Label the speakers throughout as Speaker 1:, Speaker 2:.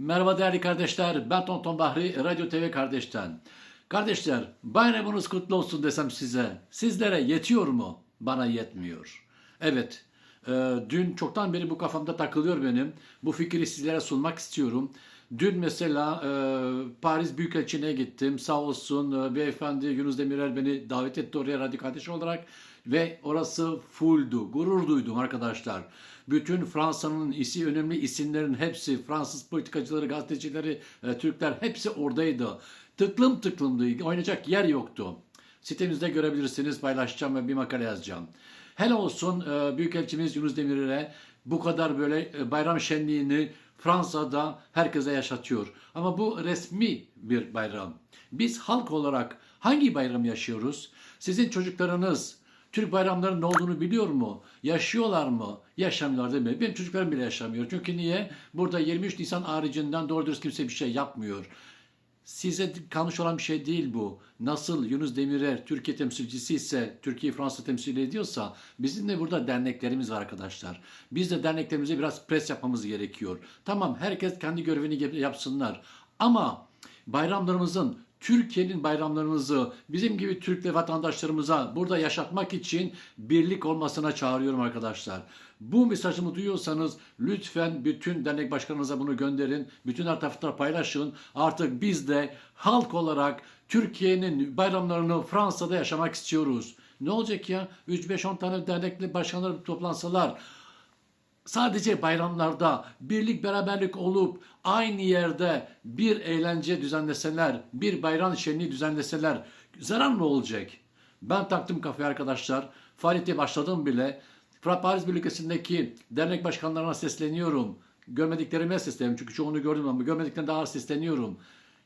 Speaker 1: Merhaba değerli kardeşler. Ben Tonton Bahri, Radyo TV kardeşten. Kardeşler, bayramınız kutlu olsun desem size. Sizlere yetiyor mu? Bana yetmiyor. Evet, e, dün çoktan beri bu kafamda takılıyor benim. Bu fikri sizlere sunmak istiyorum. Dün mesela e, Paris Büyükelçiliğine gittim. Sağ olsun e, beyefendi Yunus Demirel beni davet etti oraya radyo kardeş olarak. Ve orası fulldu. Gurur duydum arkadaşlar. Bütün Fransa'nın isi önemli isimlerin hepsi, Fransız politikacıları, gazetecileri, e, Türkler hepsi oradaydı. Tıklım tıklımdı. Oynayacak yer yoktu. Sitemizde görebilirsiniz. Paylaşacağım ve bir makale yazacağım. Helal olsun e, Büyükelçimiz Yunus Demirel'e bu kadar böyle e, bayram şenliğini Fransa'da herkese yaşatıyor. Ama bu resmi bir bayram. Biz halk olarak hangi bayram yaşıyoruz? Sizin çocuklarınız Türk bayramlarının ne olduğunu biliyor mu? Yaşıyorlar mı? Yaşamıyorlar değil mi? Benim çocuklarım bile yaşamıyor. Çünkü niye? Burada 23 Nisan haricinden doğru dürüst kimse bir şey yapmıyor. Size kalmış olan bir şey değil bu. Nasıl Yunus Demirel Türkiye temsilcisi ise Türkiye Fransa temsil ediyorsa bizim de burada derneklerimiz var arkadaşlar. Biz de derneklerimize biraz pres yapmamız gerekiyor. Tamam herkes kendi görevini yapsınlar. Ama bayramlarımızın Türkiye'nin bayramlarımızı bizim gibi Türk vatandaşlarımıza burada yaşatmak için birlik olmasına çağırıyorum arkadaşlar. Bu mesajımı duyuyorsanız lütfen bütün dernek başkanınıza bunu gönderin. Bütün tarafta paylaşın. Artık biz de halk olarak Türkiye'nin bayramlarını Fransa'da yaşamak istiyoruz. Ne olacak ya? 3-5-10 tane dernekli başkanlar toplansalar sadece bayramlarda birlik beraberlik olup aynı yerde bir eğlence düzenleseler, bir bayram şenliği düzenleseler zarar mı olacak? Ben taktım kafaya arkadaşlar. Faaliyete başladım bile. Paris bölgesindeki dernek başkanlarına sesleniyorum. Görmediklerime sesleniyorum çünkü çoğunu gördüm ama görmediklerine daha sesleniyorum.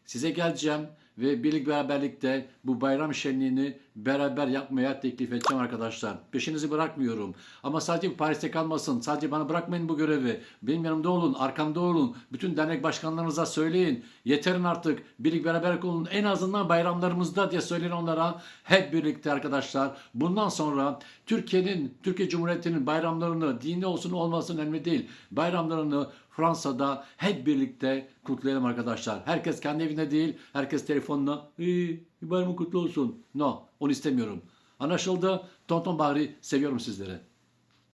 Speaker 1: Size geleceğim ve birlik beraberlikte bu bayram şenliğini beraber yapmaya teklif edeceğim arkadaşlar. Peşinizi bırakmıyorum. Ama sadece Paris'te kalmasın. Sadece bana bırakmayın bu görevi. Benim yanımda olun, arkamda olun. Bütün dernek başkanlarınıza söyleyin. Yeterin artık. Birlik beraberlik olun. En azından bayramlarımızda diye söyleyin onlara. Hep birlikte arkadaşlar. Bundan sonra Türkiye'nin, Türkiye Cumhuriyeti'nin bayramlarını, dini olsun olmasın önemli değil. Bayramlarını Fransa'da hep birlikte kutlayalım arkadaşlar. Herkes kendi evinde değil, herkes telefonla iyi, bayramın kutlu olsun. No, onu istemiyorum. Anlaşıldı. Tonton Bahri seviyorum sizleri.